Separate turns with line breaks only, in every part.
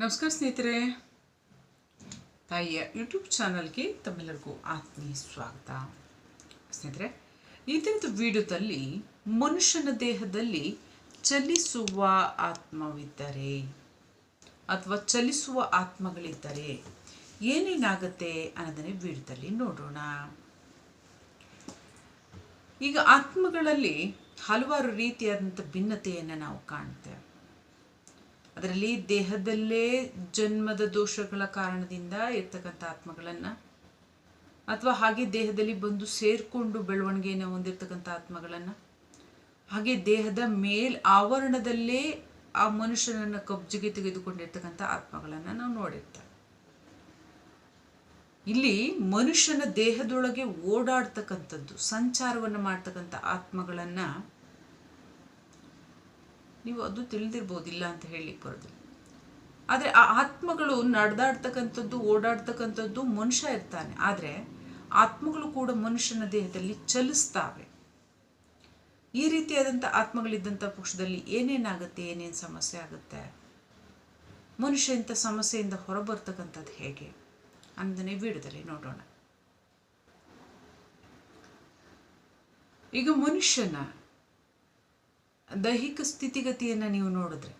ನಮಸ್ಕಾರ ಸ್ನೇಹಿತರೆ. ತಾಯಿಯ ಯೂಟ್ಯೂಬ್ ಚಾನಲ್ಗೆ ತಮ್ಮೆಲ್ಲರಿಗೂ ಆತ್ಮೀಯ ಸ್ವಾಗತ. ಸ್ನೇಹಿತರೆ ಈ ವಿಡಿಯೋದಲ್ಲಿ ಮನುಷ್ಯನ ದೇಹದಲ್ಲಿ ಚಲಿಸುವ ಆತ್ಮವಿದ್ದರೆ ಅಥವಾ ಚಲಿಸುವ ಆತ್ಮಗಳಿದ್ದರೆ ಏನೇನಾಗುತ್ತೆ ಅನ್ನೋದನ್ನೇ ವಿಡಿಯೋದಲ್ಲಿ ನೋಡೋಣ. ಈಗ ಆತ್ಮಗಳಲ್ಲಿ ಹಲವಾರು ರೀತಿಯಾದಂಥ ಭಿನ್ನತೆಯನ್ನು ನಾವು ಕಾಣ್ತೇವೆ. ಅದರಲ್ಲಿ ದೇಹದಲ್ಲೇ ಜನ್ಮದ ದೋಷಗಳ ಕಾರಣದಿಂದ ಇರ್ತಕ್ಕಂಥ ಆತ್ಮಗಳನ್ನು ಅಥವಾ ಹಾಗೆ ದೇಹದಲ್ಲಿ ಬಂದು ಸೇರಿಕೊಂಡು ಬೆಳವಣಿಗೆಯನ್ನು ಹೊಂದಿರತಕ್ಕಂಥ ಆತ್ಮಗಳನ್ನು, ಹಾಗೆ ದೇಹದ ಮೇಲ್ ಆವರಣದಲ್ಲೇ ಆ ಮನುಷ್ಯನನ್ನು ಕಬ್ಜಿಗೆ ತೆಗೆದುಕೊಂಡಿರ್ತಕ್ಕಂಥ ಆತ್ಮಗಳನ್ನು ನಾವು ನೋಡಿರ್ತೇವೆ ಇಲ್ಲಿ ಮನುಷ್ಯನ ದೇಹದೊಳಗೆ ಓಡಾಡ್ತಕ್ಕಂಥದ್ದು, ಸಂಚಾರವನ್ನು ಮಾಡ್ತಕ್ಕಂಥ ಆತ್ಮಗಳನ್ನು ನೀವು ಅದು ತಿಳಿದಿರ್ಬೋದಿಲ್ಲ ಅಂತ ಹೇಳಲಿಕ್ಕೆ ಬರೋದಿಲ್ಲ. ಆದರೆ ಆ ಆತ್ಮಗಳು ನಡೆದಾಡ್ತಕ್ಕಂಥದ್ದು, ಓಡಾಡ್ತಕ್ಕಂಥದ್ದು ಮನುಷ್ಯ ಇರ್ತಾನೆ. ಆದರೆ ಆತ್ಮಗಳು ಕೂಡ ಮನುಷ್ಯನ ದೇಹದಲ್ಲಿ ಚಲಿಸ್ತಾವೆ. ಈ ರೀತಿಯಾದಂಥ ಆತ್ಮಗಳಿದ್ದಂಥ ಪಕ್ಷದಲ್ಲಿ ಏನೇನಾಗುತ್ತೆ, ಏನೇನು ಸಮಸ್ಯೆ ಆಗುತ್ತೆ? ಮನುಷ್ಯ ಇಂಥ ಸಮಸ್ಯೆಯಿಂದ ಹೊರಬರ್ತಕ್ಕಂಥದ್ದು ಹೇಗೆ? ಅನ್ನೋದನ್ನೇ ವಿಡಿಯೋದಲ್ಲಿ ನೋಡೋಣ. ಈಗ ಮನುಷ್ಯನ ದೈಹಿಕ ಸ್ಥಿತಿಗತಿಯನ್ನು ನೀವು ನೋಡಿದ್ರೆ,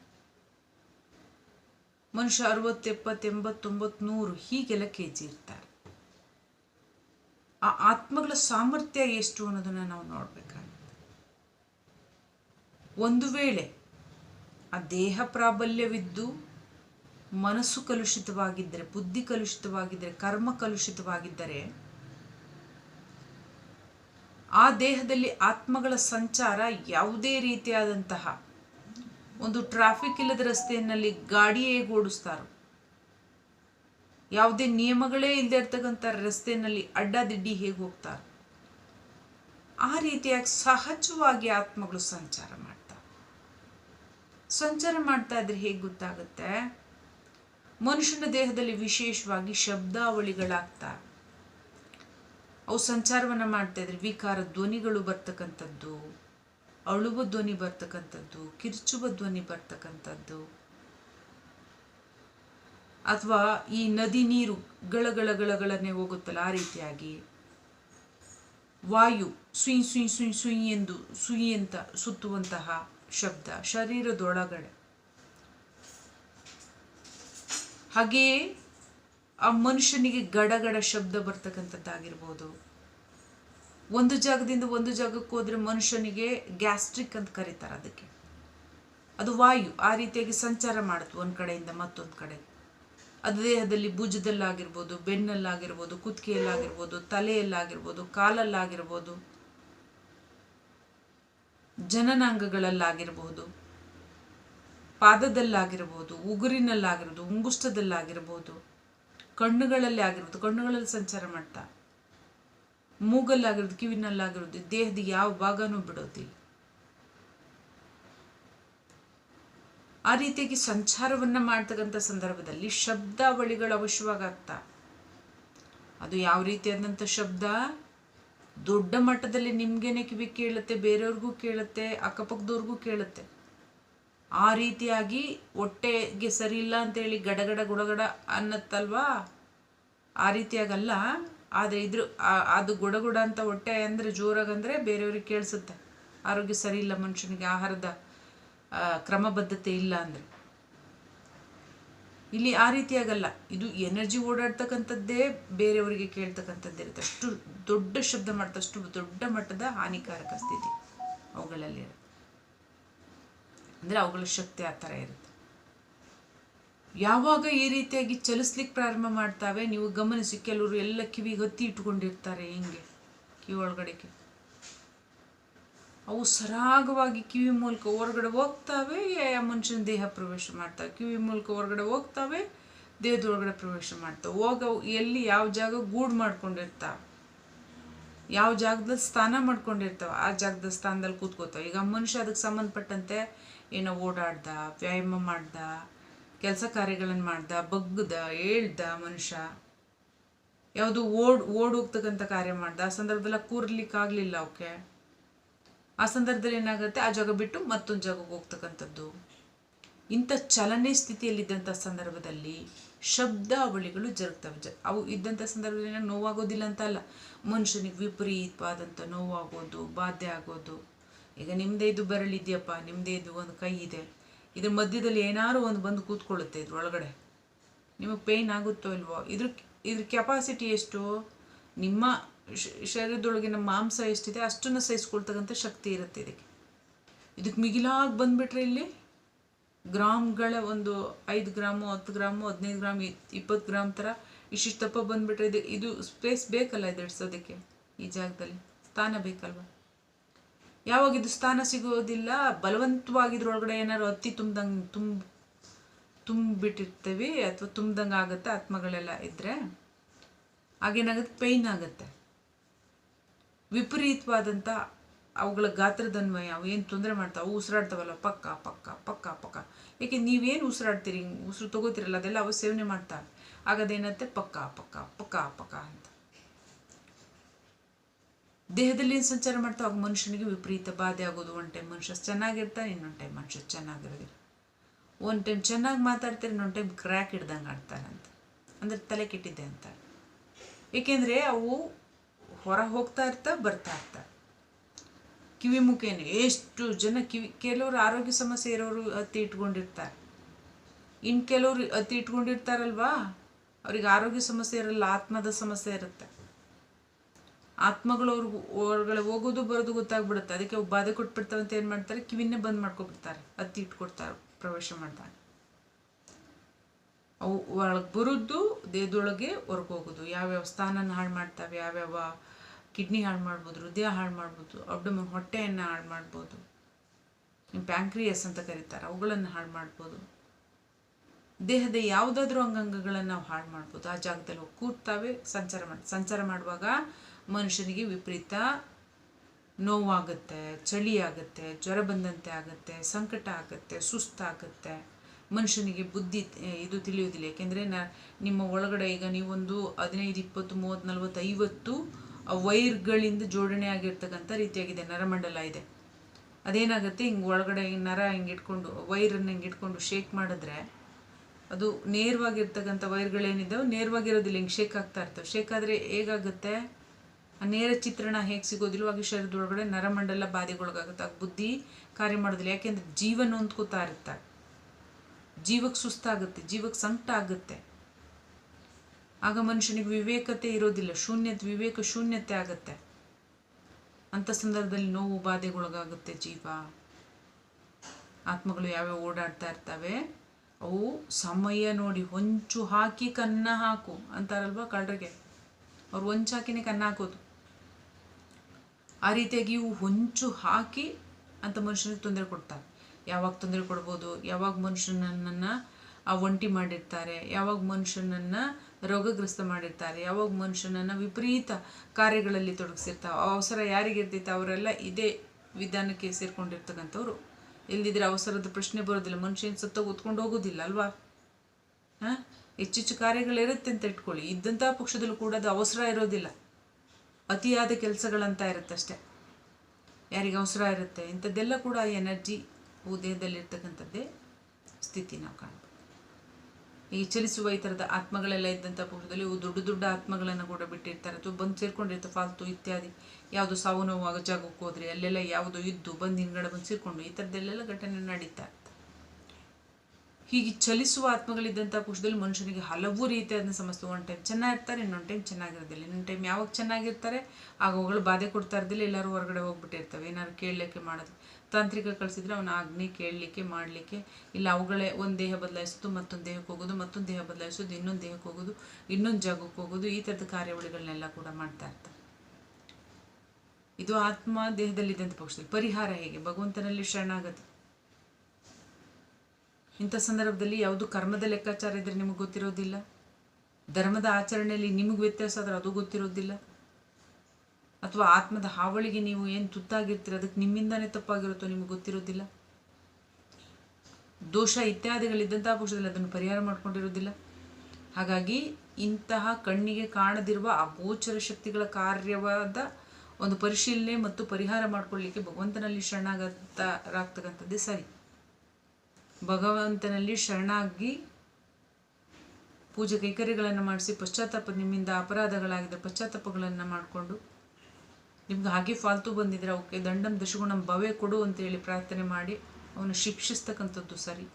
ಮನುಷ್ಯ ಅರವತ್ತು ಎಪ್ಪತ್ತು ಎಂಬತ್ತೊಂಬತ್ತು ನೂರು ಹೀಗೆಲ್ಲ ಕೆ ಜಿ ಇರ್ತಾರೆ. ಆ ಆತ್ಮಗಳ ಸಾಮರ್ಥ್ಯ ಎಷ್ಟು ಅನ್ನೋದನ್ನ ನಾವು ನೋಡಬೇಕಾಗುತ್ತೆ. ಒಂದು ವೇಳೆ ಆ ದೇಹ ಪ್ರಾಬಲ್ಯವಿದ್ದು ಮನಸ್ಸು ಕಲುಷಿತವಾಗಿದ್ದರೆ, ಬುದ್ಧಿ ಕಲುಷಿತವಾಗಿದ್ದರೆ, ಕರ್ಮ ಕಲುಷಿತವಾಗಿದ್ದರೆ ಆ ದೇಹದಲ್ಲಿ ಆತ್ಮಗಳ ಸಂಚಾರ ಯಾವುದೇ ರೀತಿಯಾದಂತಹ ಒಂದು ಟ್ರಾಫಿಕ್ ಇಲ್ಲದ ರಸ್ತೆಯಲ್ಲಿ ಗಾಡಿಯೇ ಓಡಿಸ್ತಾರೋ, ಯಾವುದೇ ನಿಯಮಗಳೇ ಇಲ್ಲದೆ ಇರ್ತಕ್ಕಂಥ ರಸ್ತೆಯಲ್ಲಿ ಅಡ್ಡಾದಿಡ್ಡಿ ಹೇಗೆ ಹೋಗ್ತಾರೆ, ಆ ರೀತಿಯಾಗಿ ಸಹಜವಾಗಿ ಆತ್ಮಗಳು ಸಂಚಾರ ಮಾಡ್ತಾರೆ ಸಂಚಾರ ಮಾಡ್ತಾ ಇದ್ರೆ ಹೇಗೆ ಗೊತ್ತಾಗುತ್ತೆ? ಮನುಷ್ಯನ ದೇಹದಲ್ಲಿ ವಿಶೇಷವಾಗಿ ಶಬ್ದಾವಳಿಗಳಾಗ್ತವೆ ಅವು ಸಂಚಾರವನ್ನು ಮಾಡ್ತಾ ಇದ್ರೆ ವಿಕಾರ ಧ್ವನಿಗಳು ಬರ್ತಕ್ಕಂಥದ್ದು, ಅಳುವ ಧ್ವನಿ ಬರ್ತಕ್ಕಂಥದ್ದು, ಕಿರ್ಚುವ ಧ್ವನಿ ಬರ್ತಕ್ಕಂಥದ್ದು. ಅಥವಾ ಈ ನದಿ ನೀರು ಗಳಗಳ ಗಳಗಳನ್ನೇ ಹೋಗುತ್ತಲ್ಲ ಆ ರೀತಿಯಾಗಿ. ವಾಯು ಸುಯಿ ಸುಯಿ ಸುಯಿ ಸುಯಿ ಎಂದು ಸುಯಿ ಅಂತ ಸುತ್ತುವಂತಹ ಶಬ್ದ, ಶರೀರದೊಳಗಡೆ. ಹಾಗೆಯೇ ಆ ಮನುಷ್ಯನಿಗೆ ಗಡಗಡ ಶಬ್ದ ಬರ್ತಕ್ಕಂಥದ್ದಾಗಿರ್ಬೋದು. ಒಂದು ಜಾಗದಿಂದ ಒಂದು ಜಾಗಕ್ಕೆ ಹೋದ್ರೆ ಮನುಷ್ಯನಿಗೆ ಗ್ಯಾಸ್ಟ್ರಿಕ್ ಅಂತ ಕರೀತಾರೆ ಅದಕ್ಕೆ. ಅದು ವಾಯು, ಆ ರೀತಿಯಾಗಿ ಸಂಚಾರ ಮಾಡುತ್ತೆ ಒಂದು ಕಡೆಯಿಂದ ಮತ್ತೊಂದು ಕಡೆ. ಅದು ದೇಹದಲ್ಲಿ ಭುಜದಲ್ಲಾಗಿರ್ಬೋದು, ಬೆನ್ನಲ್ಲಾಗಿರ್ಬೋದು, ಕುತ್ತಿಗೆಯಲ್ಲಾಗಿರ್ಬೋದು, ತಲೆಯಲ್ಲಾಗಿರ್ಬೋದು, ಕಾಲಲ್ಲಾಗಿರ್ಬೋದು, ಜನನಾಂಗಗಳಲ್ಲಾಗಿರ್ಬೋದು, ಪಾದದಲ್ಲಾಗಿರ್ಬೋದು, ಉಗುರಿನಲ್ಲಾಗಿರ್ಬೋದು, ಉಂಗುಷ್ಟದಲ್ಲಾಗಿರ್ಬೋದು. ಕಣ್ಣುಗಳಲ್ಲಿ ಆಗಿರ್ಬೋದು, ಕಣ್ಣುಗಳಲ್ಲಿ ಸಂಚಾರ ಮಾಡ್ತಾ. ಮೂಗಲ್ಲಾಗಿರೋದು ಕಿವಿನಲ್ಲಾಗಿರೋದು ದೇಹದ ಯಾವ ಭಾಗನೂ ಬಿಡೋದಿಲ್ಲ. ಆ ರೀತಿಯಾಗಿ ಸಂಚಾರವನ್ನ ಮಾಡ್ತಕ್ಕಂಥ ಸಂದರ್ಭದಲ್ಲಿ ಶಬ್ದಾವಳಿಗಳು ಅವಶ್ಯವಾಗತ್ತಾ. ಅದು ಯಾವ ರೀತಿಯಾದಂಥ ಶಬ್ದ? ದೊಡ್ಡ ಮಟ್ಟದಲ್ಲಿ ನಿಮ್ಗೇನೆ ಕಿವಿ ಕೇಳುತ್ತೆ, ಬೇರೆಯವ್ರಿಗೂ ಕೇಳುತ್ತೆ, ಅಕ್ಕಪಕ್ಕದವ್ರಿಗೂ ಕೇಳುತ್ತೆ. ಆ ರೀತಿಯಾಗಿ ಹೊಟ್ಟೆಗೆ ಸರಿ ಇಲ್ಲ ಅಂತೇಳಿ ಗಡಗಡ ಗುಡಗಡ ಅನ್ನತ್ತಲ್ವಾ? ಆ ರೀತಿಯಾಗಲ್ಲ. ಆದರೆ ಇದ್ರ ಅದು ಗುಡಗುಡ ಅಂತ ಹೊಟ್ಟೆ ಅಂದರೆ ಜೋರಾಗಂದರೆ ಬೇರೆಯವ್ರಿಗೆ ಕೇಳಿಸುತ್ತೆ. ಆರೋಗ್ಯ ಸರಿ ಇಲ್ಲ ಮನುಷ್ಯನಿಗೆ, ಆಹಾರದ ಕ್ರಮಬದ್ಧತೆ ಇಲ್ಲ ಅಂದರೆ. ಇಲ್ಲಿ ಆ ರೀತಿಯಾಗಲ್ಲ. ಇದು ಎನರ್ಜಿ ಓಡಾಡ್ತಕ್ಕಂಥದ್ದೇ ಬೇರೆಯವರಿಗೆ ಕೇಳ್ತಕ್ಕಂಥದ್ದೇ ಇರುತ್ತೆ. ಅಷ್ಟು ದೊಡ್ಡ ಶಬ್ದ ಮಾಡ್ತಾ ಅಷ್ಟು ದೊಡ್ಡ ಮಟ್ಟದ ಹಾನಿಕಾರಕ ಸ್ಥಿತಿ ಅವುಗಳಲ್ಲಿ ಅಂದರೆ ಅವುಗಳ ಶಕ್ತಿ ಆ ಥರ ಇರುತ್ತೆ. ಯಾವಾಗ ಈ ರೀತಿಯಾಗಿ ಚಲಿಸ್ಲಿಕ್ಕೆ ಪ್ರಾರಂಭ ಮಾಡ್ತಾವೆ, ನೀವು ಗಮನಿಸಿ, ಕೆಲವರು ಎಲ್ಲ ಕಿವಿಗೆ ಹತ್ತಿ ಇಟ್ಕೊಂಡಿರ್ತಾರೆ ಹಿಂಗೆ ಕಿವಿ ಒಳಗಡೆ ಅವು ಸರಾಗವಾಗಿ ಕಿವಿ ಮೂಲಕ ಹೊರಗಡೆ ಹೋಗ್ತಾವೆ ಮನುಷ್ಯನ ದೇಹ ಪ್ರವೇಶ ಮಾಡ್ತಾವೆ. ಕಿವಿ ಮೂಲಕ ಹೊರಗಡೆ ಹೋಗ್ತಾವೆ, ದೇಹದೊಳಗಡೆ ಪ್ರವೇಶ ಮಾಡ್ತಾವೆ. ಹೋಗ, ಎಲ್ಲಿ ಯಾವ ಜಾಗ ಗೂಡು ಮಾಡ್ಕೊಂಡಿರ್ತಾವೆ, ಯಾವ ಜಾಗದಲ್ಲಿ ಸ್ಥಾನ ಮಾಡ್ಕೊಂಡಿರ್ತಾವೆ, ಆ ಜಾಗದ ಸ್ಥಾನದಲ್ಲಿ ಕೂತ್ಕೋತಾವೆ. ಈಗ ಮನುಷ್ಯ ಅದಕ್ಕೆ ಸಂಬಂಧಪಟ್ಟಂತೆ ಏನೋ ಓಡಾಡ್ದ, ವ್ಯಾಯಾಮ ಮಾಡ್ದ, ಕೆಲಸ ಕಾರ್ಯಗಳನ್ನು ಮಾಡ್ದ, ಬಗ್ಗದ, ಹೇಳ್ದ ಮನುಷ್ಯ. ಯಾವುದು ಓಡ್, ಓಡೋಗ್ತಕ್ಕಂಥ ಕಾರ್ಯ ಮಾಡ್ದ. ಆ ಸಂದರ್ಭದಲ್ಲಿ ಕೂರ್ಲಿಕ್ಕಾಗಲಿಲ್ಲ ಅವಕ್ಕೆ ಆ ಸಂದರ್ಭದಲ್ಲಿ ಏನಾಗುತ್ತೆ? ಆ ಜಾಗ ಬಿಟ್ಟು ಮತ್ತೊಂದು ಜಾಗಕ್ಕೆ ಹೋಗ್ತಕ್ಕಂಥದ್ದು. ಇಂಥ ಚಲನೆ ಸ್ಥಿತಿಯಲ್ಲಿದ್ದಂಥ ಸಂದರ್ಭದಲ್ಲಿ ಶಬ್ದ ಅವಳಿಗಳು ಜರುಗ್ತವೆ. ಜ, ಅವು ಇದ್ದಂಥ ಸಂದರ್ಭದಲ್ಲಿ ನೋವಾಗೋದಿಲ್ಲ ಅಂತ ಅಲ್ಲ. ಮನುಷ್ಯನಿಗೆ ವಿಪರೀತವಾದಂಥ ನೋವಾಗೋದು, ಬಾಧೆ ಆಗೋದು. ಈಗ ನಿಮ್ಮದೇ ಇದು ಬೆರಳಿದೆಯಪ್ಪ ನಿಮ್ಮದೇ ಇದು ಒಂದು ಕೈ ಇದೆ. ಇದ್ರ ಮಧ್ಯದಲ್ಲಿ ಏನಾದ್ರು ಒಂದು ಬಂದು ಕೂತ್ಕೊಳ್ಳುತ್ತೆ ಇದ್ರೊಳಗಡೆ. ನಿಮಗೆ ಪೇಯ್ನ್ ಆಗುತ್ತೋ ಇಲ್ವೋ? ಇದ್ರ ಇದ್ರ ಕೆಪಾಸಿಟಿ ಎಷ್ಟು? ನಿಮ್ಮ ಶರೀರದೊಳಗಿನ ಮಾಂಸ ಎಷ್ಟಿದೆ? ಅಷ್ಟನ್ನು ಸಹಿಸ್ಕೊಳ್ತಕ್ಕಂಥ ಶಕ್ತಿ ಇರುತ್ತೆ ಇದಕ್ಕೆ. ಇದಕ್ಕೆ ಮಿಗಿಲಾಗಿ ಬಂದುಬಿಟ್ರೆ ಇಲ್ಲಿ ಗ್ರಾಮ್ಗಳ ಒಂದು ಐದು ಗ್ರಾಮು, ಹತ್ತು ಗ್ರಾಮು, ಹದಿನೈದು ಗ್ರಾಮ್, ಇಪ್ಪತ್ತು ಗ್ರಾಮ್ ಥರ ಇಷ್ಟಿಷ್ಟಪ್ಪ ಬಂದುಬಿಟ್ರೆ ಇದು ಇದು ಸ್ಪೇಸ್ ಬೇಕಲ್ಲ ಇದು ಇಡ್ಸೋದಕ್ಕೆ ಈ ಜಾಗದಲ್ಲಿ? ಸ್ಥಾನ ಬೇಕಲ್ವ? ಯಾವಾಗ ಇದು ಸ್ಥಾನ ಸಿಗೋದಿಲ್ಲ, ಬಲವಂತವಾಗಿದ್ರೊಳಗಡೆ ಏನಾದ್ರು ಹತ್ತಿ ತುಂಬ್ದಂಗೆ ತುಂಬ ತುಂಬಿಟ್ಟಿರ್ತೀವಿ ಅಥವಾ ತುಂಬ್ದಂಗೆ ಆಗುತ್ತೆ ಆತ್ಮಗಳೆಲ್ಲ ಇದ್ದರೆ ಆಗೇನಾಗುತ್ತೆ ಪೈನ್ ಆಗುತ್ತೆ. ವಿಪರೀತವಾದಂಥ ಅವುಗಳ ಗಾತ್ರದನ್ವಯ, ಅವು ಏನು ತೊಂದರೆ ಮಾಡ್ತಾವೆ, ಅವು ಉಸಿರಾಡ್ತಾವಲ್ಲ, ಪಕ್ಕ ಪಕ್ಕ ಪಕ್ಕ ಪಕ್ಕ. ಏಕೆ ನೀವೇನು ಉಸಿರಾಡ್ತೀರಿ, ಉಸಿರು ತಗೋತಿರಲ್ಲ, ಅದೆಲ್ಲ ಅವು ಸೇವನೆ ಮಾಡ್ತಾವೆ. ಆಗದೇನತ್ತೆ ಪಕ್ಕ ಪಕ್ಕ ಪಕ್ಕ ಪಕ್ಕ ಅಂತ. ದೇಹದಲ್ಲಿ ಸಂಚಾರ ಮಾಡ್ತಾ ಆಗ ಮನುಷ್ಯನಿಗೆ ವಿಪರೀತ ಬಾಧೆ ಆಗೋದು. ಒಂದು ಟೈಮ್ ಮನುಷ್ಯ ಚೆನ್ನಾಗಿರ್ತಾನೆ, ಇನ್ನೊಂದು ಟೈಮ್ ಮನುಷ್ಯ ಚೆನ್ನಾಗಿರೋದಿಲ್ಲ. ಒಂದು ಟೈಮ್ ಚೆನ್ನಾಗಿ ಮಾತಾಡ್ತಾರೆ, ಇನ್ನೊಂದು ಟೈಮ್ ಕ್ರ್ಯಾಕ್ ಹಿಡ್ದಂಗೆ ಆಡ್ತಾರೆ ಅಂತ. ಅಂದರೆ ತಲೆ ಕೆಟ್ಟಿದ್ದೆ ಅಂತ. ಏಕೆಂದರೆ ಅವು ಹೊರ ಹೋಗ್ತಾ ಇರ್ತಾ, ಬರ್ತಾ ಇರ್ತಾರೆ ಕಿವಿ ಮುಖೇನೆ ಎಷ್ಟು ಜನ ಕಿವಿ, ಕೆಲವರು ಆರೋಗ್ಯ ಸಮಸ್ಯೆ ಇರೋರು ಅತಿ ಇಟ್ಕೊಂಡಿರ್ತಾರೆ. ಇನ್ನು ಕೆಲವರು ಅತಿ ಇಟ್ಕೊಂಡಿರ್ತಾರಲ್ವಾ? ಅವ್ರಿಗೆ ಆರೋಗ್ಯ ಸಮಸ್ಯೆ ಇರಲ್ಲ, ಆತ್ಮದ ಸಮಸ್ಯೆ ಇರುತ್ತೆ. ಆತ್ಮಗಳು ಅವ್ರಿಗೆ ಅವ್ರಗಳ ಹೋಗೋದು ಬರೋದು ಗೊತ್ತಾಗ್ಬಿಡುತ್ತೆ. ಅದಕ್ಕೆ ಬಾಧೆ ಅಂತ ಏನು ಮಾಡ್ತಾರೆ? ಕಿವಿನೇ ಬಂದ್ ಮಾಡ್ಕೊಬಿಡ್ತಾರೆ. ಅತ್ತಿ ಇಟ್ಕೊಡ್ತಾರೆ, ಪ್ರವೇಶ ಮಾಡ್ತಾರೆ ಅವು ಒಳಗೆ ಬರೋದು ದೇಹದೊಳಗೆ ಹೊರಗೆ ಹೋಗೋದು. ಯಾವ್ಯಾವ ಸ್ಥಾನನ ಹಾಳು ಮಾಡ್ತಾವೆ, ಯಾವ್ಯಾವ ಕಿಡ್ನಿ ಹಾಳು ಮಾಡ್ಬೋದು, ಹೃದಯ ಹಾಳು ಮಾಡ್ಬೋದು ಅಬ್ಡಮನ್ ಹೊಟ್ಟೆಯನ್ನು ಹಾಳು ಮಾಡ್ಬೋದು. ಪ್ಯಾಂಕ್ರಿಯಸ್ ಅಂತ ಕರೀತಾರೆ. ಅವುಗಳನ್ನು ಹಾಳು ಮಾಡ್ಬೋದು. ದೇಹದ ಯಾವುದಾದ್ರೂ ಅಂಗಾಂಗಗಳನ್ನು ನಾವು ಹಾಳು ಮಾಡ್ಬೋದು. ಆ ಜಾಗದಲ್ಲಿ ಹೋಗಿ ಕೂರ್ತಾವೆ, ಸಂಚಾರ ಮಾಡಿ ಸಂಚಾರ ಮಾಡುವಾಗ ಮನುಷ್ಯನಿಗೆ ವಿಪರೀತ ನೋವಾಗುತ್ತೆ ಚಳಿ ಆಗುತ್ತೆ ಜ್ವರ ಬಂದಂತೆ ಆಗುತ್ತೆ, ಸಂಕಟ ಆಗುತ್ತೆ, ಸುಸ್ತಾಗುತ್ತೆ. ಮನುಷ್ಯನಿಗೆ ಬುದ್ಧಿ ಇದು ತಿಳಿಯೋದಿಲ್ಲ ಯಾಕೆಂದರೆ ನ, ನಿಮ್ಮ ಒಳಗಡೆ ಈಗ ನೀವೊಂದು ಹದಿನೈದು, ಇಪ್ಪತ್ತು, ಮೂವತ್ತು ನಲ್ವತ್ತು ಐವತ್ತು ವೈರ್ಗಳಿಂದ ಜೋಡಣೆ ಆಗಿರ್ತಕ್ಕಂಥ ರೀತಿಯಾಗಿದೆ, ನರಮಂಡಲ ಇದೆ. ಅದೇನಾಗುತ್ತೆ, ಹಿಂಗೆ ಒಳಗಡೆ ನರ ಹಿಂಗೆ ಇಟ್ಕೊಂಡು, ವೈರನ್ನು ಹಿಂಗೆ ಇಟ್ಕೊಂಡು ಶೇಕ್ ಮಾಡಿದ್ರೆ ಅದು ನೇರವಾಗಿರ್ತಕ್ಕಂಥ ವೈರ್ಗಳೇನಿದ್ದಾವೆ, ನೇರವಾಗಿರೋದಿಲ್ಲ, ಹಿಂಗೆ ಶೇಕ್ ಆಗ್ತಾ ಇರ್ತವೆ. ಶೇಕ್ ಆದರೆ ಹೇಗಾಗುತ್ತೆ? ನೇರ ಚಿತ್ರಣ ಹೇಗೆ ಸಿಗೋದಿಲ್ವ ಹಾಗೆ ಶರೀರದೊಳಗಡೆ ನರಮಂಡಲ ಬಾಧೆಗೊಳಗಾಗುತ್ತೆ. ಆಗ ಬುದ್ಧಿ ಕಾರ್ಯ ಮಾಡೋದಿಲ್ಲ. ಯಾಕೆಂದ್ರೆ ಜೀವ ನೊಂದ್ಕೋತಾ ಇರುತ್ತೆ ಜೀವಕ್ಕೆ ಸುಸ್ತಾಗುತ್ತೆ, ಜೀವಕ್ಕೆ ಸಂಕಟ ಆಗುತ್ತೆ. ಆಗ ಮನುಷ್ಯನಿಗೆ ವಿವೇಕತೆ ಇರೋದಿಲ್ಲ. ಶೂನ್ಯತೆ, ವಿವೇಕ ಶೂನ್ಯತೆ ಆಗುತ್ತೆ. ಅಂಥ ಸಂದರ್ಭದಲ್ಲಿ ನೋವು ಬಾಧೆಗೊಳಗಾಗುತ್ತೆ ಜೀವ. ಆತ್ಮಗಳು ಯಾವ್ಯಾವ ಓಡಾಡ್ತಾ ಇರ್ತವೆ, ಅವು ಸಮಯ ನೋಡಿ ಹೊಂಚು ಹಾಕಿ ಕನ್ನ ಹಾಕು ಅಂತಾರಲ್ವ ಕಳ್ಳರಿಗೆ? ಅವ್ರು ಹೊಂಚು ಹಾಕಿನೇ ಕನ್ನ ಹಾಕೋದು. ಆ ರೀತಿಯಾಗಿ ಇವು ಹೊಂಚು ಹಾಕಿ ಅಂತ ಮನುಷ್ಯನಿಗೆ ತೊಂದರೆ ಕೊಡ್ತಾರೆ. ಯಾವಾಗ ತೊಂದರೆ ಕೊಡ್ಬೋದು? ಯಾವಾಗ ಮನುಷ್ಯನನ್ನು ಆ ಒಂಟಿ ಮಾಡಿರ್ತಾರೆ? ಯಾವಾಗ ಮನುಷ್ಯನನ್ನು ರೋಗಗ್ರಸ್ತ ಮಾಡಿರ್ತಾರೆ? ಯಾವಾಗ ಮನುಷ್ಯನನ್ನು ವಿಪರೀತ ಕಾರ್ಯಗಳಲ್ಲಿ ತೊಡಗಿಸಿರ್ತಾವೆ? ಅವಸರ ಯಾರಿಗಿರ್ತೈತೆ ಅವರೆಲ್ಲ ಇದೇ ವಿಧಾನಕ್ಕೆ ಸೇರ್ಕೊಂಡಿರ್ತಕ್ಕಂಥವ್ರು. ಇಲ್ಲದಿದ್ರೆ ಅವಸರದ ಪ್ರಶ್ನೆ ಬರೋದಿಲ್ಲ. ಮನುಷ್ಯನ ಸತ್ತ ಓದ್ಕೊಂಡು ಹೋಗೋದಿಲ್ಲ ಅಲ್ವಾ? ಹಾಂ? ಹೆಚ್ಚೆಚ್ಚು ಕಾರ್ಯಗಳಿರುತ್ತೆ ಅಂತ ಇಟ್ಕೊಳ್ಳಿ. ಇದ್ದಂಥ ಪಕ್ಷದಲ್ಲೂ ಕೂಡ ಅದು ಅವಸರ ಇರೋದಿಲ್ಲ. ಅತಿಯಾದ ಕೆಲಸಗಳಂತ ಇರುತ್ತಷ್ಟೆ. ಯಾರಿಗೆ ಅವಸರ ಇರುತ್ತೆ, ಇಂಥದ್ದೆಲ್ಲ ಕೂಡ ಎನರ್ಜಿ ದೇಹದಲ್ಲಿರ್ತಕ್ಕಂಥದ್ದೇ ಸ್ಥಿತಿ ನಾವು ಕಾಣ್ಬೋದು. ಈ ಚಲಿಸುವ ಈ ಥರದ ಆತ್ಮಗಳೆಲ್ಲ ಇದ್ದಂಥ ಪಕ್ಷದಲ್ಲಿ ದೊಡ್ಡ ದೊಡ್ಡ ಆತ್ಮಗಳನ್ನು ಕೂಡ ಬಿಟ್ಟಿರ್ತಾರೆ. ಅಥವಾ ಬಂದು ಸೇರ್ಕೊಂಡಿರ್ತಾರೆ ಫಾಲ್ತು ಇತ್ಯಾದಿ. ಯಾವುದು ಸಾವು ನೋವು ಜಾಗಕ್ಕೆ ಹೋದ್ರೆ ಅಲ್ಲೆಲ್ಲ ಯಾವುದೋ ಇದ್ದು ಬಂದು ಹಿಂಗಡೆ ಬಂದು ಸೇರಿಕೊಂಡು ಈ ಥರದ್ದೆಲ್ಲೆಲ್ಲ ಘಟನೆ ನಡೀತಾ ಇರುತ್ತೆ ಹೀಗೆ ಚಲಿಸುವ ಆತ್ಮಗಳಿದ್ದಂಥ ಪಕ್ಷದಲ್ಲಿ ಮನುಷ್ಯನಿಗೆ ಹಲವು ರೀತಿಯಾದ ಸಮಸ್ಯೆ. ಒಂದು ಟೈಮ್ ಚೆನ್ನಾಗಿರ್ತಾರೆ, ಇನ್ನೊಂದು ಟೈಮ್ ಚೆನ್ನಾಗಿರೋದಿಲ್ಲ. ಇನ್ನೊಂದು ಟೈಮ್ ಯಾವಾಗ ಚೆನ್ನಾಗಿರ್ತಾರೆ, ಆಗ ಅವುಗಳು ಬಾಧೆ ಕೊಡ್ತಾ ಇರೋದಿಲ್ಲ. ಎಲ್ಲರೂ ಹೊರಗಡೆ ಹೋಗ್ಬಿಟ್ಟಿರ್ತವೆ ಏನಾದ್ರು ಕೇಳಲಿಕ್ಕೆ ಮಾಡೋದು. ತಾಂತ್ರಿಕ ಕಳಿಸಿದ್ರೆ ಅವನ ಆಜ್ಞೆ ಕೇಳಲಿಕ್ಕೆ, ಮಾಡಲಿಕ್ಕೆ. ಇಲ್ಲ, ಅವುಗಳೇ ಒಂದು ದೇಹ ಬದಲಾಯಿಸೋದು, ಮತ್ತೊಂದು ದೇಹಕ್ಕೆ ಹೋಗೋದು, ಮತ್ತೊಂದು ದೇಹ ಬದಲಾಯಿಸೋದು, ಇನ್ನೊಂದು ದೇಹಕ್ಕೆ ಹೋಗೋದು, ಇನ್ನೊಂದು ಜಾಗಕ್ಕೆ ಹೋಗೋದು. ಈ ಥರದ ಕಾರ್ಯಾವಳಿಗಳನ್ನೆಲ್ಲ ಕೂಡ ಮಾಡ್ತಾ ಇರ್ತಾರೆ. ಇದು ಆತ್ಮ ದೇಹದಲ್ಲಿದ್ದಂಥ ಪಕ್ಷದಲ್ಲಿ. ಪರಿಹಾರ ಹೇಗೆ? ಭಗವಂತನಲ್ಲಿ ಶರಣಾಗತಿ. ಇಂಥ ಸಂದರ್ಭದಲ್ಲಿ ಯಾವುದು ಕರ್ಮದ ಲೆಕ್ಕಾಚಾರ ಇದ್ರೆ ನಿಮಗೆ ಗೊತ್ತಿರೋದಿಲ್ಲ? ಧರ್ಮದ ಆಚರಣೆಯಲ್ಲಿ ನಿಮಗೆ ವ್ಯತ್ಯಾಸ ಆದರೆ ಅದು ಗೊತ್ತಿರೋದಿಲ್ಲ. ಅಥವಾ ಆತ್ಮದ ಹಾವಳಿಗೆ ನೀವು ಏನು ತುತ್ತಾಗಿರ್ತೀರ, ಅದಕ್ಕೆ ನಿಮ್ಮಿಂದಾನೇ ತಪ್ಪಾಗಿರುತ್ತೋ ನಿಮಗೆ ಗೊತ್ತಿರೋದಿಲ್ಲ. ದೋಷ ಇತ್ಯಾದಿಗಳಿದ್ದಂತಹ ಪಕ್ಷದಲ್ಲಿ ಅದನ್ನು ಪರಿಹಾರ ಮಾಡಿಕೊಂಡಿರೋದಿಲ್ಲ. ಹಾಗಾಗಿ ಇಂತಹ ಕಣ್ಣಿಗೆ ಕಾಣದಿರುವ ಅಗೋಚರ ಗೋಚರ ಶಕ್ತಿಗಳ ಕಾರ್ಯವಾದ ಒಂದು ಪರಿಶೀಲನೆ ಮತ್ತು ಪರಿಹಾರ ಮಾಡಿಕೊಳ್ಳಿಕ್ಕೆ ಭಗವಂತನಲ್ಲಿ ಶರಣಾಗತರಾಗ್ತಕ್ಕಂಥದ್ದೇ ಸರಿ. ಭಗವಂತನಲ್ಲಿ ಶರಣಾಗಿ ಪೂಜೆ ಕೈಕರ್ಯಗಳನ್ನು ಮಾಡಿಸಿ ಪಶ್ಚಾತ್ತಾಪ ನಿಮ್ಮಿಂದ ಅಪರಾಧಗಳಾಗಿದ್ದರೆ ಪಶ್ಚಾತ್ತಾಪಗಳನ್ನು ಮಾಡಿಕೊಂಡು ನಿಮ್ಗೆ ಹಾಗೆ ಫಾಲ್ತು ಬಂದಿದ್ರೆ ಅವಕ್ಕೆ ದಂಡಂ ದಶಗುಣಂ ಭವೆ ಕೊಡು ಅಂತೇಳಿ ಪ್ರಾರ್ಥನೆ ಮಾಡಿ ಅವನು ಶಿಕ್ಷಿಸ್ತಕ್ಕಂಥದ್ದು ಸರಿ.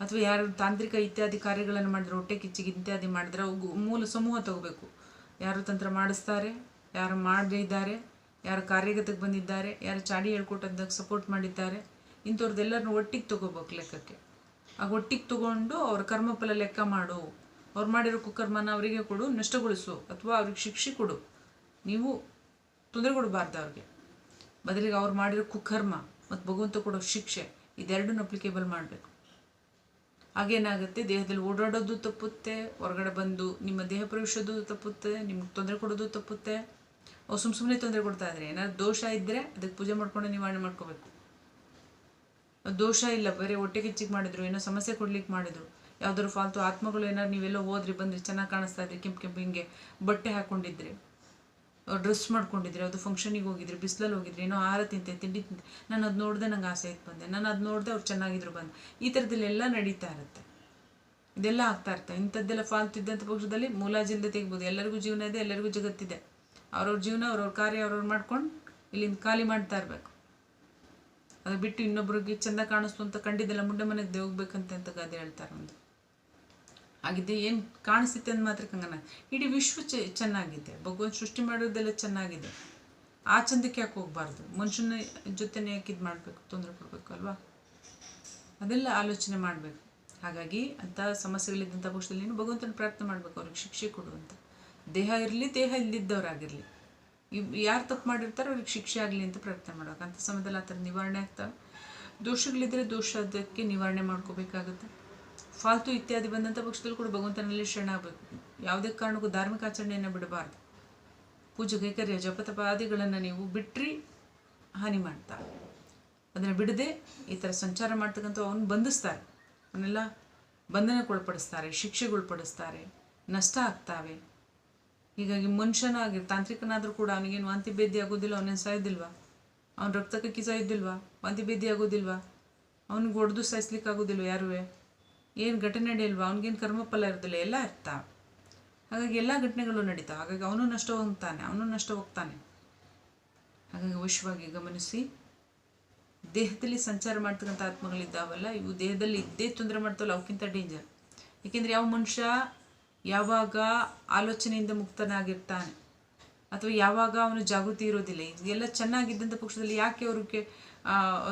ಅಥವಾ ಯಾರು ತಾಂತ್ರಿಕ ಇತ್ಯಾದಿ ಕಾರ್ಯಗಳನ್ನು ಮಾಡಿದ್ರೆ, ಹೊಟ್ಟೆ ಕಿಚ್ಚಿಗೆ ಇತ್ಯಾದಿ ಮಾಡಿದ್ರೆ ಅವು ಮೂಲ ಸಮೂಹ ತಗೋಬೇಕು. ಯಾರು ತಂತ್ರ ಮಾಡಿಸ್ತಾರೆ, ಯಾರು ಮಾಡಿದ್ದಾರೆ ಯಾರು ಕಾರ್ಯಗತಕ್ಕೆ ಬಂದಿದ್ದಾರೆ, ಯಾರು ಚಾಡಿ ಹೇಳ್ಕೊಟ್ಟದ್ದಕ್ಕೆ ಸಪೋರ್ಟ್ ಮಾಡಿದ್ದಾರೆ ಇಂಥವ್ರದ್ದೆಲ್ಲರನ್ನೂ ಒಟ್ಟಿಗೆ ತೊಗೋಬೇಕು ಲೆಕ್ಕಕ್ಕೆ. ಆ ಒಟ್ಟಿಗೆ ತೊಗೊಂಡು ಅವ್ರ ಕರ್ಮಫಲ ಲೆಕ್ಕ ಮಾಡು. ಅವ್ರು ಮಾಡಿರೋ ಕುಕರ್ಮನ ಅವರಿಗೆ ಕೊಡು, ನಷ್ಟಗೊಳಿಸು ಅಥವಾ ಅವ್ರಿಗೆ ಶಿಕ್ಷೆ ಕೊಡು. ನೀವು ತೊಂದರೆ ಕೊಡಬಾರ್ದು ಅವ್ರಿಗೆ. ಬದಲಿಗೆ ಅವ್ರು ಮಾಡಿರೋ ಕುಕರ್ಮ ಮತ್ತು ಭಗವಂತ ಕೊಡೋ ಶಿಕ್ಷೆ ಇದೆರಡನ್ನೂ ಅಪ್ಲಿಕೇಬಲ್ ಮಾಡಬೇಕು. ಹಾಗೇನಾಗುತ್ತೆ? ದೇಹದಲ್ಲಿ ಓಡಾಡೋದು ತಪ್ಪುತ್ತೆ, ಹೊರಗಡೆ ಬಂದು ನಿಮ್ಮ ದೇಹ ಪ್ರವೇಶೋದು ತಪ್ಪುತ್ತೆ, ನಿಮ್ಗೆ ತೊಂದರೆ ಕೊಡೋದು ತಪ್ಪುತ್ತೆ. ಅವ್ರು ಸುಮ್ಮ ಸುಮ್ಮನೆ ತೊಂದರೆ ಕೊಡ್ತಾ ಇದ್ರೆ. ಏನಾದ್ರು ದೋಷ ಇದ್ದರೆ ಅದಕ್ಕೆ ಪೂಜೆ ಮಾಡ್ಕೊಂಡು ನಿವಾರಣೆ ಮಾಡ್ಕೋಬೇಕು. ದೋಷ ಇಲ್ಲ, ಬೇರೆ ಹೊಟ್ಟೆ ಕಿಚ್ಚಿಗೆ ಮಾಡಿದ್ರು, ಏನೋ ಸಮಸ್ಯೆ ಕೊಡ್ಲಿಕ್ಕೆ ಮಾಡಿದ್ರು. ಯಾವ್ದಾದ್ರು ಫಾಲ್ತು ಆತ್ಮಗಳು ಏನಾದ್ರು ನೀವೆಲ್ಲೋ ಹೋದ್ರಿ, ಬಂದ್ರಿ, ಚೆನ್ನಾಗಿ ಕಾಣಿಸ್ತಾ ಇದ್ರಿ, ಕೆಂಪು ಕೆಂಪು ಹಿಂಗೆ ಬಟ್ಟೆ ಹಾಕೊಂಡಿದ್ರಿ. ಡ್ರೆಸ್ ಮಾಡ್ಕೊಂಡಿದ್ರಿ ಅದು ಫಂಕ್ಷನಿಗೆ ಹೋಗಿದ್ರಿ, ಬಿಸಿಲಲ್ಲಿ ಹೋಗಿದ್ರಿ, ಏನೋ ಆಹಾರ ತಿಂತೆ, ತಿಂಡಿ ತಿಂತೆ. ನಾನು ಅದು ನೋಡಿದೆ ನಂಗೆ ಆಸೆ ಆಯ್ತು ಬಂದೆ. ನಾನು ಅದು ನೋಡಿದೆ ಅವ್ರು ಚೆನ್ನಾಗಿದ್ರು ಬಂದೆ. ಈ ಥರದಲ್ಲೆಲ್ಲ ನಡೀತಾ ಇರುತ್ತೆ. ಇದೆಲ್ಲ ಆಗ್ತಾ ಇರ್ತವೆ ಇಂಥದ್ದೆಲ್ಲ ಫಾಲ್ತು ಇದ್ದಂಥ ಪಕ್ಷದಲ್ಲಿ ಮುಲಾಜಿಲ್ಲದೆ ತೆಗಿಬೋದು. ಎಲ್ಲರಿಗೂ ಜೀವನ ಇದೆ, ಎಲ್ಲರಿಗೂ ಜಗತ್ತಿದೆ. ಅವ್ರವ್ರ ಜೀವನ, ಅವ್ರವ್ರ ಕಾರ್ಯ ಅವ್ರವ್ರು ಮಾಡ್ಕೊಂಡು ಇಲ್ಲಿಂದ ಖಾಲಿ ಮಾಡ್ತಾ ಇರಬೇಕು. ಅದು ಬಿಟ್ಟು ಇನ್ನೊಬ್ರಿಗೆ ಚೆಂದ ಕಾಣಿಸ್ತು ಅಂತ ಕಂಡಿದ್ದೆಲ್ಲ ಮುಂಡೆ ಮನೆಗೆ ಹೋಗ್ಬೇಕಂತೆ ಅಂತ ಗಾದೆ ಹೇಳ್ತಾರೆ ಒಂದು. ಆಗಿದೆ ಏನು ಕಾಣಿಸುತ್ತೆ ಅಂತ ಮಾತ್ರ ಕಂಗನ. ಇಡೀ ವಿಶ್ವ ಚೆನ್ನಾಗಿದೆ. ಭಗವಂತ ಸೃಷ್ಟಿ ಮಾಡೋದೆಲ್ಲ ಚೆನ್ನಾಗಿದೆ. ಆ ಚಂದಕ್ಕೆ ಯಾಕೆ ಹೋಗ್ಬಾರ್ದು? ಮನುಷ್ಯನ ಜೊತೆನೇ ಯಾಕೆ ಇದು ಮಾಡಬೇಕು? ತೊಂದರೆ ಕೊಡಬೇಕು ಅಲ್ವಾ? ಅದೆಲ್ಲ ಆಲೋಚನೆ ಮಾಡಬೇಕು. ಹಾಗಾಗಿ ಅಂಥ ಸಮಸ್ಯೆಗಳಿದ್ದಂಥ ಪಕ್ಷದಲ್ಲಿ ಭಗವಂತನ ಪ್ರಾರ್ಥನೆ ಮಾಡಬೇಕು. ಅವ್ರಿಗೆ ಶಿಕ್ಷೆ ಕೊಡು ಅಂತ ದೇಹ ಇರಲಿ, ದೇಹ ಇಲ್ಲದಿದ್ದವರಾಗಿರಲಿ ಇವ್ ಯಾರು ತಪ್ಪು ಮಾಡಿರ್ತಾರೋ ಅವ್ರಿಗೆ ಶಿಕ್ಷೆ ಆಗಲಿ ಅಂತ ಪ್ರಯತ್ನ ಮಾಡಬೇಕು. ಅಂಥ ಸಮಯದಲ್ಲಿ ಆ ಥರ ನಿವಾರಣೆ ಆಗ್ತವೆ ದೋಷಗಳಿದ್ದರೆ ದೋಷ ಅದಕ್ಕೆ ನಿವಾರಣೆ ಮಾಡ್ಕೋಬೇಕಾಗುತ್ತೆ. ಫಾಲ್ತು ಇತ್ಯಾದಿ ಬಂದಂಥ ಪಕ್ಷದಲ್ಲಿ ಕೂಡ ಭಗವಂತನಲ್ಲಿ ಶರಣಾಗಬೇಕು ಯಾವುದೇ ಕಾರಣಕ್ಕೂ ಧಾರ್ಮಿಕ ಆಚರಣೆಯನ್ನು ಬಿಡಬಾರ್ದು. ಪೂಜೆ ಕೈಕರ್ಯ, ಜಪತಪಾದಿಗಳನ್ನು ನೀವು ಬಿಟ್ಟರೆ ಹಾನಿ ಮಾಡ್ತಾ. ಅದನ್ನು ಬಿಡದೆ ಈ ಥರ ಸಂಚಾರ ಮಾಡ್ತಕ್ಕಂಥ ಅವನು ಬಂಧಿಸ್ತಾರೆ. ಅವನ್ನೆಲ್ಲ ಬಂಧನಕ್ಕೊಳಪಡಿಸ್ತಾರೆ ಶಿಕ್ಷೆಗೊಳಪಡಿಸ್ತಾರೆ ನಷ್ಟ ಆಗ್ತಾವೆ. ಹೀಗಾಗಿ ಮನುಷ್ಯನಾಗಿ ತಾಂತ್ರಿಕನಾದರೂ ಕೂಡ ಅವನಿಗೇನು ವಾಂತಿ ಭೇದಿ ಆಗೋದಿಲ್ಲ, ಅವನೇನು ಸಾಯೋದಿಲ್ವಾ? ಅವನ ರಕ್ತಕ್ಕೆ ಸಾಯೋದಿಲ್ವಾ? ವಾಂತಿ ಭೇದಿ ಆಗೋದಿಲ್ವಾ? ಅವನಿಗೆ ಹೊಡೆದು ಸಾಯಿಸ್ಲಿಕ್ಕೆ ಆಗೋದಿಲ್ವ ಯಾರುವೆ? ಏನು ಘಟನೆ ನಡೆಯಲ್ವಾ? ಅವ್ನಿಗೇನು ಕರ್ಮಫಲ ಇರೋದಿಲ್ಲ, ಎಲ್ಲ ಇರ್ತಾ ಹಾಗಾಗಿ ಎಲ್ಲ ಘಟನೆಗಳು ನಡೀತಾವೆ. ಹಾಗಾಗಿ ಅವನು ನಷ್ಟ ಹೋಗ್ತಾನೆ ಅವನು ನಷ್ಟ ಹೋಗ್ತಾನೆ ಹಾಗಾಗಿ ಅವಶ್ಯವಾಗಿ ಗಮನಿಸಿ, ದೇಹದಲ್ಲಿ ಸಂಚಾರ ಮಾಡ್ತಕ್ಕಂಥ ಆತ್ಮಗಳಿದ್ದಾವಲ್ಲ, ಇವು ದೇಹದಲ್ಲಿ ಇದ್ದೇ ತೊಂದರೆ ಮಾಡ್ತಾವಲ್ಲ, ಅವಕ್ಕಿಂತ ಡೇಂಜರ್ ಏಕೆಂದರೆ ಯಾವ ಮನುಷ್ಯ ಯಾವಾಗ ಆಲೋಚನೆಯಿಂದ ಮುಕ್ತನಾಗಿರ್ತಾನೆ ಅಥವಾ ಯಾವಾಗ ಅವನು ಜಾಗೃತಿ ಇರೋದಿಲ್ಲ. ಇದೆಲ್ಲ ಚೆನ್ನಾಗಿದ್ದಂಥ ಪಕ್ಷದಲ್ಲಿ ಯಾಕೆ ಅವ್ರಿಗೆ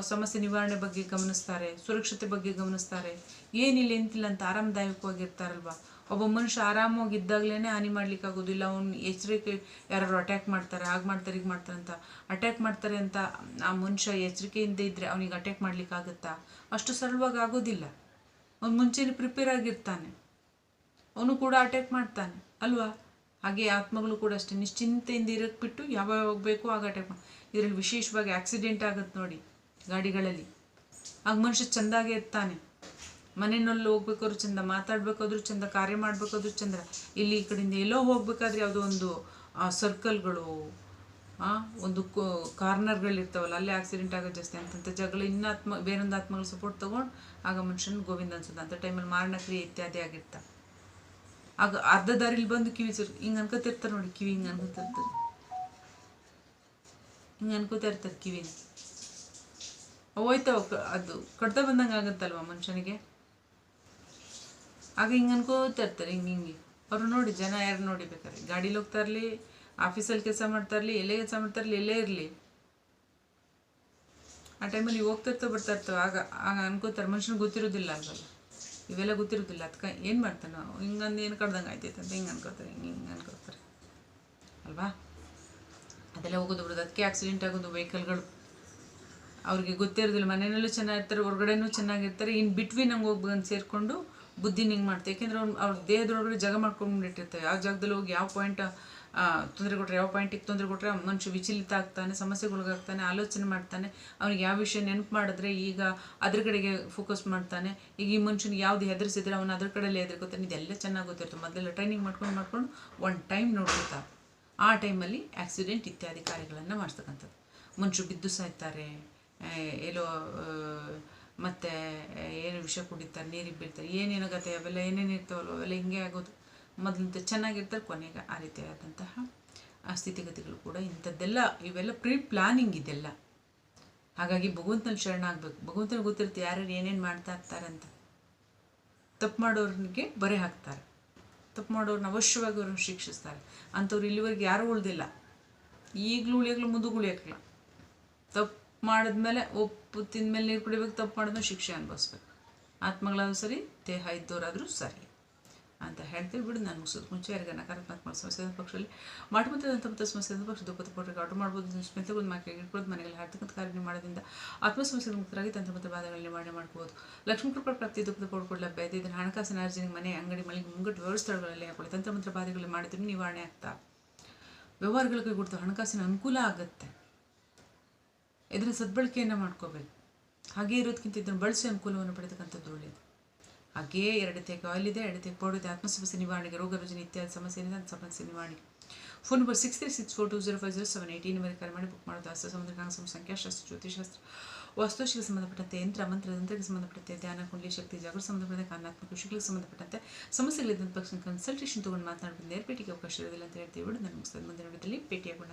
ಸಮಸ್ಯೆ ನಿವಾರಣೆ ಬಗ್ಗೆ ಗಮನಿಸ್ತಾರೆ, ಸುರಕ್ಷತೆ ಬಗ್ಗೆ ಗಮನಿಸ್ತಾರೆ? ಏನಿಲ್ಲ, ಎಂತಿಲ್ಲ ಅಂತ ಆರಾಮದಾಯಕವಾಗಿರ್ತಾರಲ್ವ? ಒಬ್ಬ ಮನುಷ್ಯ ಆರಾಮಾಗಿದ್ದಾಗಲೇ ಹಾನಿ ಮಾಡ್ಲಿಕ್ಕೆ ಆಗೋದಿಲ್ಲ ಅವ್ನು ಎಚ್ಚರಿಕೆ ಯಾರು ಅಟ್ಯಾಕ್ ಮಾಡ್ತಾರೆ, ಹಾಗೆ ಮಾಡ್ತಾರೆ ಈಗ ಮಾಡ್ತಾರೆ ಅಂತ. ಅಟ್ಯಾಕ್ ಮಾಡ್ತಾರೆ ಅಂತ ಆ ಮನುಷ್ಯ ಎಚ್ಚರಿಕೆಯಿಂದ ಇದ್ದರೆ ಅವನಿಗೆ ಅಟ್ಯಾಕ್ ಮಾಡ್ಲಿಕ್ಕೆ ಆಗುತ್ತಾ ಅಷ್ಟು ಸರಳವಾಗಿ ಆಗೋದಿಲ್ಲ. ಅವ್ನು ಮುಂಚೆನೇ ಪ್ರಿಪೇರ್ ಆಗಿರ್ತಾನೆ. ಅವನು ಕೂಡ ಅಟ್ಯಾಕ್ ಮಾಡ್ತಾನೆ, ಅಲ್ವಾ? ಹಾಗೆ ಆತ್ಮಗಳು ಕೂಡ ಅಷ್ಟೇ. ನಿಶ್ಚಿಂತೆಯಿಂದ ಇರಕ್ಕೆ ಬಿಟ್ಟು ಯಾವಾಗ ಹೋಗಬೇಕು ಆಗ ಅಟ್ಯಾಕ್ ಮಾಡಿ ಇದರಲ್ಲಿ ವಿಶೇಷವಾಗಿ ಆಕ್ಸಿಡೆಂಟ್ ಆಗುತ್ತೆ ನೋಡಿ, ಗಾಡಿಗಳಲ್ಲಿ. ಆಗ ಮನುಷ್ಯ ಚೆಂದಾಗೆ ಇರ್ತಾನೆ. ಮನೆಯಲ್ಲಿ ಹೋಗ್ಬೇಕಾದ್ರು ಚಂದ, ಮಾತಾಡ್ಬೇಕಾದ್ರೂ ಚಂದ, ಕಾರ್ಯ ಮಾಡ್ಬೇಕಾದ್ರೂ ಚಂದ. ಇಲ್ಲಿ ಈ ಕಡೆಯಿಂದ ಎಲ್ಲೋ ಹೋಗ್ಬೇಕಾದ್ರೆ ಯಾವುದೋ ಒಂದು ಸರ್ಕಲ್ಗಳು ಒಂದು ಕಾರ್ನರ್ಗಳಿರ್ತಾವಲ್ಲ, ಅಲ್ಲೇ ಆಕ್ಸಿಡೆಂಟ್ ಆಗೋದು ಜಾಸ್ತಿ ಅಂತಂಥ ಜಗಳ ಇನ್ನೂ ಆತ್ಮ ಬೇರೊಂದು ಆತ್ಮಗಳ ಸಪೋರ್ಟ್ ತೊಗೊಂಡು ಆಗ ಮನುಷ್ಯನ ಗೋವಿಂದ ಅನ್ಸುತ್ತೆ ಅಂಥ ಟೈಮಲ್ಲಿ ಮಾರಣಕ್ರಿಯೆ ಇತ್ಯಾದಿ ಆಗಿರ್ತಾವೆ ಆಗ ಅರ್ಧ ದಾರಿಲಿ ಬಂದು ಕಿವಿ ಸುರ್ ಹಿಂಗೆ ಅನ್ಕೋತಿರ್ತಾರೆ ನೋಡಿ, ಕಿವಿ ಹಿಂಗೆ ಅನ್ಕೋತಿರ್ತಾರೆ ಹಿಂಗೆ ಅನ್ಕೋತಾ ಕಿವಿ. ಹೋಯ್ತಾವ ಅದು ಕಡ್ತಾ ಬಂದಂಗೆ ಆಗುತ್ತಲ್ವ ಮನುಷ್ಯನಿಗೆ? ಆಗ ಹಿಂಗೆ ಅನ್ಕೋತಾ ಇರ್ತಾರೆ, ಹಿಂಗೆ ಹಿಂಗೆ. ಅವ್ರು ನೋಡಿ, ಜನ ಯಾರು ನೋಡಿ ಬೇಕಾದ್ರೆ? ಗಾಡೀಲಿ ಹೋಗ್ತಾ ಆಫೀಸಲ್ಲಿ ಕೆಲಸ ಮಾಡ್ತಾ ಇರಲಿ, ಎಲ್ಲೇ ಕೆಲಸ ಮಾಡ್ತಾ ಇರಲಿ, ಎಲ್ಲೇ ಇರಲಿ. ಆ ಟೈಮಲ್ಲಿ ಹೋಗ್ತಿರ್ತವೆ ಬರ್ತಾ ಇರ್ತವೆ, ಆಗ ಆಗ ಅನ್ಕೋತಾರೆ, ಮನುಷ್ಯನಿಗೆ ಗೊತ್ತಿರೋದಿಲ್ಲ ಅಲ್ವಲ್ಲ? ಇವೆಲ್ಲ ಗೊತ್ತಿರೋದಿಲ್ಲ. ಅದಕ್ಕೆ ಏನು ಮಾಡ್ತಾನೆ? ನಾವು ಹಿಂಗಂದು ಏನು ಕಡ್ದಂಗೆ ಆಯ್ತೈತೆ ಅಂತ ಹಿಂಗೆ ಅನ್ಕೋತಾರೆ. ಹಿಂಗೆ ಹಿಂಗೆ ಅನ್ಕೋತಾರೆ. ಅಲ್ವಾ? ಅದೆಲ್ಲ ಹೋಗೋದು ಬರೋದು ಅದಕ್ಕೆ ಆಕ್ಸಿಡೆಂಟ್ ಆಗೋದು ವೆಹಿಕಲ್ಗಳು ಅವ್ರಿಗೆ ಗೊತ್ತಿರೋದಿಲ್ಲ ಮನೆಯಲ್ಲೂ ಚೆನ್ನಾಗಿರ್ತಾರೆ, ಹೊರಗಡೆನೂ ಚೆನ್ನಾಗಿರ್ತಾರೆ. ಇನ್ನು ಬಿಟ್ವೀನ್ ನಂಗೆ ಹೋಗಿ ಬಂದು ಸೇರಿಕೊಂಡು ಬುದ್ಧಿನ ಹಿಂಗೆ ಮಾಡ್ತಾರೆ ಯಾಕೆಂದ್ರೆ ಅವ್ರು ಅವ್ರ ದೇಹದೊಳಗಡೆ ಜಾಗ ಮಾಡ್ಕೊಂಡ್ಬಿಟ್ಟಿರ್ತಾರೆ ಯಾವ ಜಾಗದಲ್ಲಿ ಹೋಗಿ, ಯಾವ ಪಾಯಿಂಟ್ ತೊಂದರೆ ಕೊಟ್ಟರೆ ಯಾವ ಪಾಯಿಂಟಿಗೆ ತೊಂದರೆ ಕೊಟ್ಟರೆ ಮನುಷ್ಯ ವಿಚಲಿತ ಆಗ್ತಾನೆ, ಸಮಸ್ಯೆಗೊಳಗಾಗ್ತಾನೆ, ಆಲೋಚನೆ ಮಾಡ್ತಾನೆ. ಅವ್ನಿಗೆ ಯಾವ ವಿಷಯ ನೆನಪು ಮಾಡಿದ್ರೆ ಈಗ ಅದ್ರ ಕಡೆಗೆ ಫೋಕಸ್ ಮಾಡ್ತಾನೆ. ಈಗ ಈ ಮನುಷ್ಯನಿಗೆ ಯಾವ್ದು ಹೆದರಿಸಿದ್ರೆ ಅವನು ಅದ್ರ ಕಡೆಯಲ್ಲೇ ಹೆದರ್ಕೋತಾನೆ. ಇದೆಲ್ಲ ಚೆನ್ನಾಗಿ ಗೊತ್ತಿರ್ತದೆ ಮೊದಲೆಲ್ಲ ಟ್ರೈನಿಂಗ್ ಮಾಡ್ಕೊಂಡು ಮಾಡ್ಕೊಂಡು ಒನ್ ಟೈಮ್ ನೋಡಿರ್ತ ಆ ಟೈಮಲ್ಲಿ ಆಕ್ಸಿಡೆಂಟ್ ಇತ್ಯಾದಿ ಕಾರ್ಯಗಳನ್ನು ಮಾಡಿಸ್ತಕ್ಕಂಥದ್ದು ಮನುಷ್ಯರು ಬಿದ್ದು ಸಾಯ್ತಾರೆ ಎಲ್ಲೋ ಮತ್ತು ಏನು ವಿಷ ಕುಡಿತಾರೆ, ನೀರಿಗೆ ಬೀಳ್ತಾರೆ ಏನೇನಾಗತ್ತೆ ಅವೆಲ್ಲ ಏನೇನು ಇರ್ತಾವಲ್ಲ ಅವೆಲ್ಲ ಹಿಂಗೆ ಆಗೋದು. ಮೊದಲಿಂದ ಚೆನ್ನಾಗಿರ್ತಾರೆ, ಕೊನೆಗೆ ಆ ರೀತಿಯಾದಂತಹ ಆ ಸ್ಥಿತಿಗತಿಗಳು ಕೂಡ ಇಂಥದ್ದೆಲ್ಲ, ಇವೆಲ್ಲ ಪ್ರೀ ಪ್ಲಾನಿಂಗ್ ಇದೆಲ್ಲ. ಹಾಗಾಗಿ ಭಗವಂತನ ಶರಣ ಆಗಬೇಕು. ಭಗವಂತನಿಗೆ ಗೊತ್ತಿರುತ್ತೆ ಯಾರ್ಯಾರು ಏನೇನು ಮಾಡ್ತಾ ಇರ್ತಾರೆ ಅಂತ. ತಪ್ಪು ಮಾಡೋರಿಗೆ ಬರೆ ಹಾಕ್ತಾರೆ. ತಪ್ಪು ಮಾಡೋರನ್ನ ಅವಶ್ಯವಾಗಿ ಅವ್ರನ್ನ ಶಿಕ್ಷಿಸ್ತಾರೆ. ಅಂಥವ್ರು ಇಲ್ಲಿವರೆಗೆ ಯಾರೂ ಉಳ್ದಿಲ್ಲ. ಈಗಲೂ ಉಳಿಯಕ್ಲು ಮುಂದೂ ಉಳಿಯೋಕ್ಕಿಲ್ಲ. ತಪ್ಪು ಮಾಡಿದ್ಮೇಲೆ ಒಪ್ಪು ತಿಂದ್ಮೇಲೆ ನೀರು ಕುಡಿಬೇಕು, ತಪ್ಪು ಮಾಡಿದ್ಮೇಲೆ ಶಿಕ್ಷೆ ಅನುಭವಿಸ್ಬೇಕು. ಆತ್ಮಗಳಾದ್ರೂ ಸರಿ, ದೇಹ ಇದ್ದವರಾದರೂ ಸರಿ. ಅಂತ ಹೇಳ್ತೀವಿ ಬಿಡು, ನಾನು ಮುಗಿಸೋದು ಮುಂಚೆ ಯಾರಿಗೆ ನಕಾರಾತ್ಮಕ ಸಮಸ್ಯೆ ಪಕ್ಷದಲ್ಲಿ. ಮಾಟಮುತ್ತದಂಥ ಮತ್ತು ಸಮಸ್ಯೆ ಪಕ್ಷ ದುಃಖದ ಕೊಟ್ಟರೆ ಆರ್ಡರ್ ಮಾಡ್ಬೋದು ಒಂದು ಮಾಕೆ ಇಟ್ಕೊಳ್ಳೋದು ಮನೆಯಲ್ಲಿ ಹಾರ್ತಕ್ಕಂಥ ಕಾರ್ಯ ಮಾಡೋದ್ರಿಂದ ಆತ್ಮ ಸಮಸ್ಯೆ ಮುಕ್ತರಾಗಿ ತಂತ್ರ ಮತ್ತು ಬಾಧಗಳಲ್ಲಿ ನಿವಾರಣೆ ಮಾಡ್ಬೋದು. ಲಕ್ಷ್ಮೀ ಕೃಪಾ ಪ್ರಾಪ್ತಿ, ದುಃಖದ ಪೋಡ್ಕೊಳ್ಳ ಲಭ್ಯ ಇದನ್ನು ಹಣಕಾಸಿನ ಅರ್ಜನೆ ಮನೆ, ಅಂಗಡಿ, ಮಳಿಗೆ, ಮುಂಗಟ್ಟು ವ್ಯವಸ್ಥೆಗಳಲ್ಲಿ ಹಾಕೊಳ್ಳಿ. ತಂತ್ರ ಮಂತ್ರ ಬಾಧೆಗಳು ಮಾಡಿದ್ರೆ ನಿವಾರಣೆ ಆಗ್ತಾ. ವ್ಯವಹಾರಗಳಿಗೆ ಕೊಡ್ತಾ ಹಣಕಾಸಿನ ಅನುಕೂಲ ಆಗುತ್ತೆ. ಇದರ ಸದ್ಬಳಕೆಯನ್ನು ಮಾಡ್ಕೋಬೇಕು. ಹಾಗೆ ಇರೋದಕ್ಕಿಂತ ಇದನ್ನು ಬಳಸಿ ಅನುಕೂಲವನ್ನು ಪಡೆತಕ್ಕಂಥದ್ದು ಒಳ್ಳೆಯದು ಹಾಗೆಯೇ ಎರಡು ತೆಗೆ ಆಯಿಲ್ ಇದೆ, ಎರಡು ತೆಗೆ ಪೌಡರ್ ಇದೆ ಆತ್ಮ ಸಮಸ್ಯೆ ನಿವಾರಣೆಗೆ ರೋಗ ರುಜಿನ ಇತ್ಯಾದಿ ಸಮಸ್ಯೆ ಇದೆ ಅಂತ ಸಮಸ್ಯೆ ನಿವಾರಣೆ. Phone number six three six four two zero five zero seven eighteen number ಕರೆ ಮಾಡಿ ಬುಕ್ ಮಾಡೋದು ಅಸ್ತ ಸಮುದ್ರ ಸಂಖ್ಯಾಶಾಸ್ತ್ರ ಜ್ಯೋತಿಷಾಸ್ತ್ರ ವಾಸ್ತುಶಿಗೆ ಸಂಬಂಧಪಟ್ಟಂತೆ ಯಂತ್ರ, ಮಂತ್ರ, ತಂತ್ರಕ್ಕೆ ಸಂಬಂಧಪಟ್ಟಂತೆ ಧ್ಯಾನ, ಕುಂಡಲಿ, ಶಕ್ತಿ, ಜಾಗೃತ ಸಂಬಂಧಪಟ್ಟಂತೆ ಕಾರಣಾತ್ಮಕ ವಿಷಯಗಳಿಗೆ ಸಂಬಂಧಪಟ್ಟಂತೆ ಸಮಸ್ಯೆಗಳಿದ್ದಂಥ ಪಕ್ಷ ಕನ್ಸಲ್ಟೇಷನ್ ತೊಗೊಂಡು ಮಾತನಾಡ್ಬೋದು ಭೇಟಿಗೆ ಅವಕಾಶ ಇರೋದಿಲ್ಲ ಅಂತ ಹೇಳ್ತೀವಿ ನನ್ನ ನಾನು ಮುಗಿಸ್ತದೆ ಮುಂದಿನ ವಿಡಿಯೋದಲ್ಲಿ ಭೇಟಿಯಾಗೋಣ